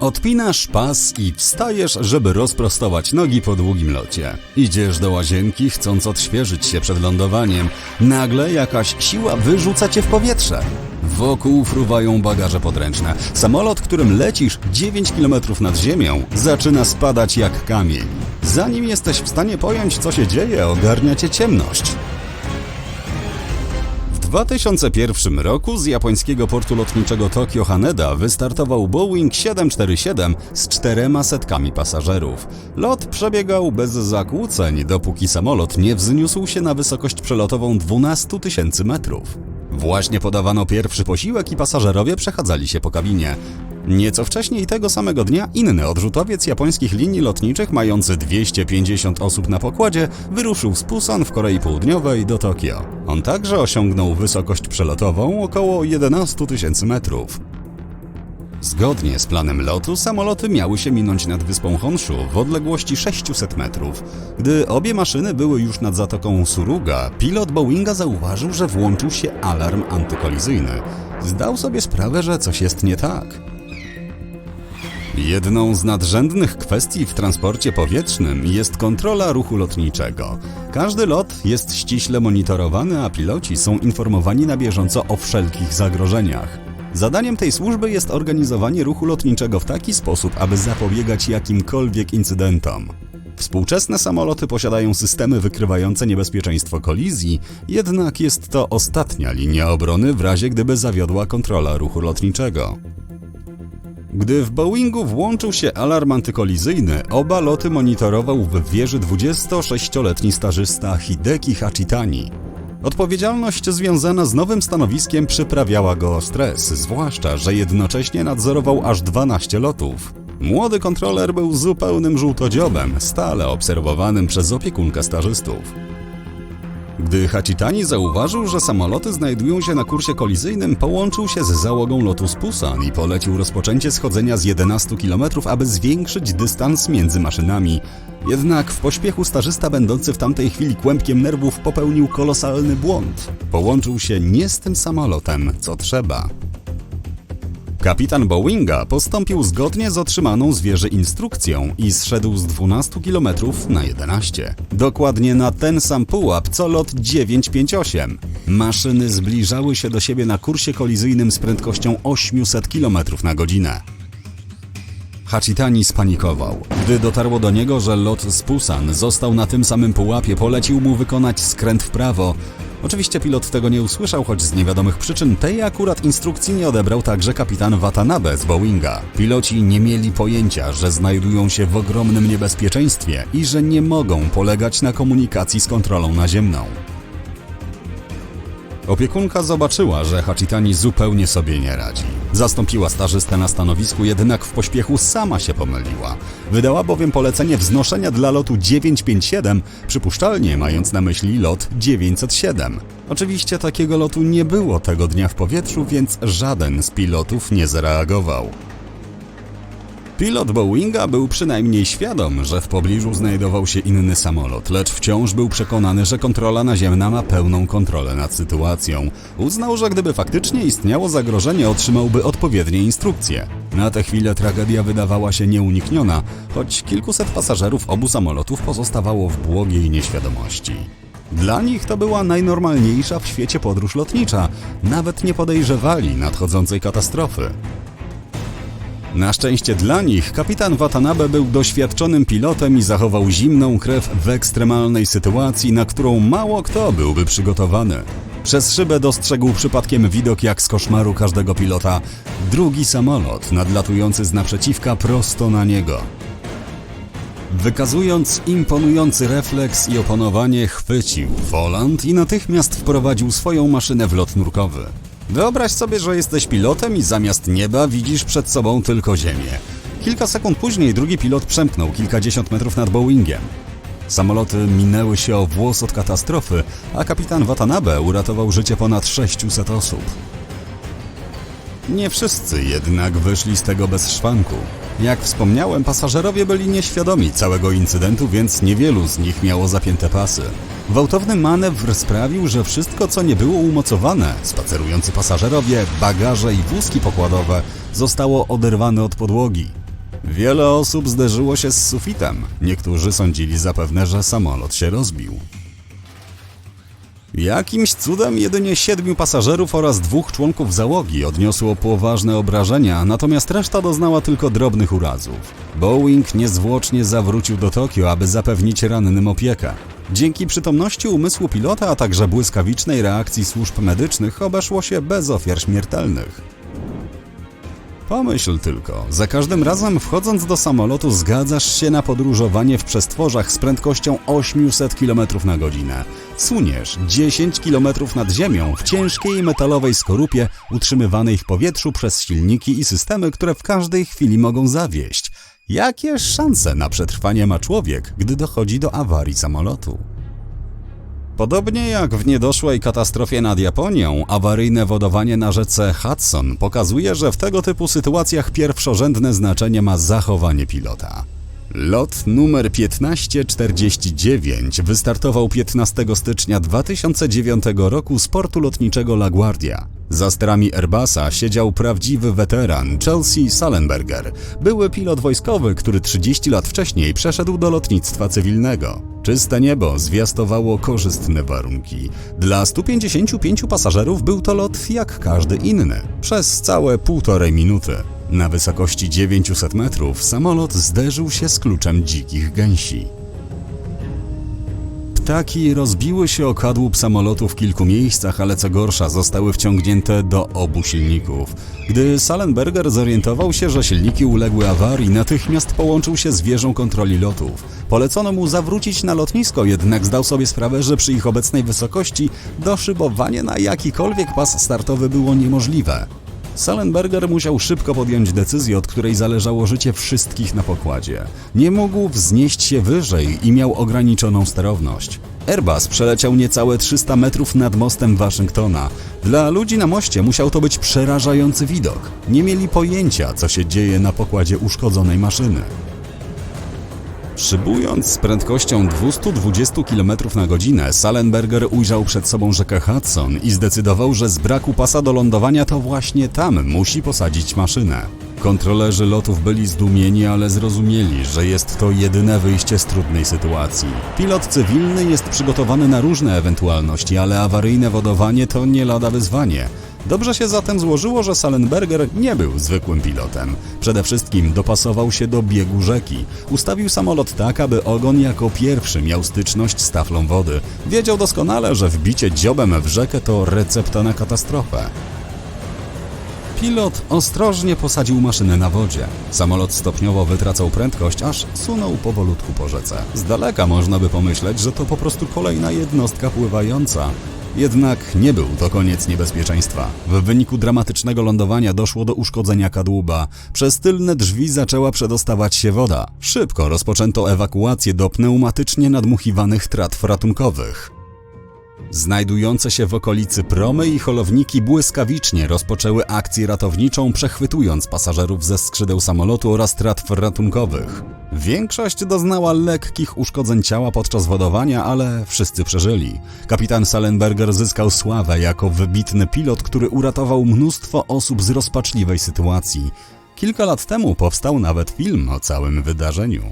Odpinasz pas i wstajesz, żeby rozprostować nogi po długim locie. Idziesz do łazienki, chcąc odświeżyć się przed lądowaniem. Nagle jakaś siła wyrzuca cię w powietrze. Wokół fruwają bagaże podręczne. Samolot, którym lecisz 9 km nad ziemią, zaczyna spadać jak kamień. Zanim jesteś w stanie pojąć, co się dzieje, ogarnia cię ciemność. W 2001 roku z japońskiego portu lotniczego Tokio Haneda wystartował Boeing 747 z czterema setkami pasażerów. Lot przebiegał bez zakłóceń, dopóki samolot nie wzniósł się na wysokość przelotową 12 tysięcy metrów. Właśnie podawano pierwszy posiłek i pasażerowie przechadzali się po kabinie. Nieco wcześniej tego samego dnia inny odrzutowiec japońskich linii lotniczych mający 250 osób na pokładzie wyruszył z Pusan w Korei Południowej do Tokio. On także osiągnął wysokość przelotową około 11 tysięcy metrów. Zgodnie z planem lotu samoloty miały się minąć nad wyspą Honshu w odległości 600 metrów. Gdy obie maszyny były już nad zatoką Suruga, pilot Boeinga zauważył, że włączył się alarm antykolizyjny. Zdał sobie sprawę, że coś jest nie tak. Jedną z nadrzędnych kwestii w transporcie powietrznym jest kontrola ruchu lotniczego. Każdy lot jest ściśle monitorowany, a piloci są informowani na bieżąco o wszelkich zagrożeniach. Zadaniem tej służby jest organizowanie ruchu lotniczego w taki sposób, aby zapobiegać jakimkolwiek incydentom. Współczesne samoloty posiadają systemy wykrywające niebezpieczeństwo kolizji, jednak jest to ostatnia linia obrony w razie gdyby zawiodła kontrola ruchu lotniczego. Gdy w Boeingu włączył się alarm antykolizyjny, oba loty monitorował w wieży 26-letni stażysta Hideki Hachitani. Odpowiedzialność związana z nowym stanowiskiem przyprawiała go o stres, zwłaszcza, że jednocześnie nadzorował aż 12 lotów. Młody kontroler był zupełnym żółtodziobem, stale obserwowanym przez opiekunkę stażystów. Gdy Hachitani zauważył, że samoloty znajdują się na kursie kolizyjnym, połączył się z załogą lotu z Pusan i polecił rozpoczęcie schodzenia z 11 km, aby zwiększyć dystans między maszynami. Jednak w pośpiechu stażysta będący w tamtej chwili kłębkiem nerwów popełnił kolosalny błąd. Połączył się nie z tym samolotem, co trzeba. Kapitan Boeinga postąpił zgodnie z otrzymaną z wieży instrukcją i zszedł z 12 km na 11. Dokładnie na ten sam pułap co lot 958. Maszyny zbliżały się do siebie na kursie kolizyjnym z prędkością 800 km na godzinę. Hachitani spanikował. Gdy dotarło do niego, że lot z Pusan został na tym samym pułapie, polecił mu wykonać skręt w prawo. Oczywiście pilot tego nie usłyszał, choć z niewiadomych przyczyn tej akurat instrukcji nie odebrał także kapitan Watanabe z Boeinga. Piloci nie mieli pojęcia, że znajdują się w ogromnym niebezpieczeństwie i że nie mogą polegać na komunikacji z kontrolą naziemną. Opiekunka zobaczyła, że Hachitani zupełnie sobie nie radzi. Zastąpiła stażystę na stanowisku, jednak w pośpiechu sama się pomyliła. Wydała bowiem polecenie wznoszenia dla lotu 957, przypuszczalnie mając na myśli lot 907. Oczywiście takiego lotu nie było tego dnia w powietrzu, więc żaden z pilotów nie zareagował. Pilot Boeinga był przynajmniej świadom, że w pobliżu znajdował się inny samolot, lecz wciąż był przekonany, że kontrola naziemna ma pełną kontrolę nad sytuacją. Uznał, że gdyby faktycznie istniało zagrożenie, otrzymałby odpowiednie instrukcje. Na tę chwilę tragedia wydawała się nieunikniona, choć kilkuset pasażerów obu samolotów pozostawało w błogiej nieświadomości. Dla nich to była najnormalniejsza w świecie podróż lotnicza. Nawet nie podejrzewali nadchodzącej katastrofy. Na szczęście dla nich kapitan Watanabe był doświadczonym pilotem i zachował zimną krew w ekstremalnej sytuacji, na którą mało kto byłby przygotowany. Przez szybę dostrzegł przypadkiem widok jak z koszmaru każdego pilota. Drugi samolot nadlatujący z naprzeciwka prosto na niego. Wykazując imponujący refleks i opanowanie, chwycił wolant i natychmiast wprowadził swoją maszynę w lot nurkowy. Wyobraź sobie, że jesteś pilotem i zamiast nieba widzisz przed sobą tylko ziemię. Kilka sekund później drugi pilot przemknął kilkadziesiąt metrów nad Boeingiem. Samoloty minęły się o włos od katastrofy, a kapitan Watanabe uratował życie ponad 600 osób. Nie wszyscy jednak wyszli z tego bez szwanku. Jak wspomniałem, pasażerowie byli nieświadomi całego incydentu, więc niewielu z nich miało zapięte pasy. Gwałtowny manewr sprawił, że wszystko, co nie było umocowane, spacerujący pasażerowie, bagaże i wózki pokładowe, zostało oderwane od podłogi. Wiele osób zderzyło się z sufitem. Niektórzy sądzili zapewne, że samolot się rozbił. Jakimś cudem jedynie siedmiu pasażerów oraz dwóch członków załogi odniosło poważne obrażenia, natomiast reszta doznała tylko drobnych urazów. Boeing niezwłocznie zawrócił do Tokio, aby zapewnić rannym opiekę. Dzięki przytomności umysłu pilota, a także błyskawicznej reakcji służb medycznych obeszło się bez ofiar śmiertelnych. Pomyśl tylko, za każdym razem wchodząc do samolotu zgadzasz się na podróżowanie w przestworzach z prędkością 800 km na godzinę. Suniesz 10 km nad ziemią w ciężkiej metalowej skorupie utrzymywanej w powietrzu przez silniki i systemy, które w każdej chwili mogą zawieść. Jakie szanse na przetrwanie ma człowiek, gdy dochodzi do awarii samolotu? Podobnie jak w niedoszłej katastrofie nad Japonią, awaryjne wodowanie na rzece Hudson pokazuje, że w tego typu sytuacjach pierwszorzędne znaczenie ma zachowanie pilota. Lot numer 1549 wystartował 15 stycznia 2009 roku z portu lotniczego LaGuardia. Za sterami Airbusa siedział prawdziwy weteran Chelsea Sullenberger, były pilot wojskowy, który 30 lat wcześniej przeszedł do lotnictwa cywilnego. Czyste niebo zwiastowało korzystne warunki. Dla 155 pasażerów był to lot jak każdy inny, przez całe półtorej minuty. Na wysokości 900 metrów samolot zderzył się z kluczem dzikich gęsi. Ptaki rozbiły się o kadłub samolotu w kilku miejscach, ale co gorsza zostały wciągnięte do obu silników. Gdy Salenberger zorientował się, że silniki uległy awarii, natychmiast połączył się z wieżą kontroli lotów. Polecono mu zawrócić na lotnisko, jednak zdał sobie sprawę, że przy ich obecnej wysokości doszybowanie na jakikolwiek pas startowy było niemożliwe. Salenberger musiał szybko podjąć decyzję, od której zależało życie wszystkich na pokładzie. Nie mógł wznieść się wyżej i miał ograniczoną sterowność. Airbus przeleciał niecałe 300 metrów nad mostem Waszyngtona. Dla ludzi na moście musiał to być przerażający widok. Nie mieli pojęcia, co się dzieje na pokładzie uszkodzonej maszyny. Szybując z prędkością 220 km na godzinę, Salenberger ujrzał przed sobą rzekę Hudson i zdecydował, że z braku pasa do lądowania to właśnie tam musi posadzić maszynę. Kontrolerzy lotów byli zdumieni, ale zrozumieli, że jest to jedyne wyjście z trudnej sytuacji. Pilot cywilny jest przygotowany na różne ewentualności, ale awaryjne wodowanie to nie lada wyzwanie. Dobrze się zatem złożyło, że Salenberger nie był zwykłym pilotem. Przede wszystkim dopasował się do biegu rzeki. Ustawił samolot tak, aby ogon jako pierwszy miał styczność z taflą wody. Wiedział doskonale, że wbicie dziobem w rzekę to recepta na katastrofę. Pilot ostrożnie posadził maszynę na wodzie. Samolot stopniowo wytracał prędkość, aż sunął powolutku po rzece. Z daleka można by pomyśleć, że to po prostu kolejna jednostka pływająca. Jednak nie był to koniec niebezpieczeństwa. W wyniku dramatycznego lądowania doszło do uszkodzenia kadłuba. Przez tylne drzwi zaczęła przedostawać się woda. Szybko rozpoczęto ewakuację do pneumatycznie nadmuchiwanych tratw ratunkowych. Znajdujące się w okolicy promy i holowniki błyskawicznie rozpoczęły akcję ratowniczą, przechwytując pasażerów ze skrzydeł samolotu oraz tratw ratunkowych. Większość doznała lekkich uszkodzeń ciała podczas wodowania, ale wszyscy przeżyli. Kapitan Salenberger zyskał sławę jako wybitny pilot, który uratował mnóstwo osób z rozpaczliwej sytuacji. Kilka lat temu powstał nawet film o całym wydarzeniu.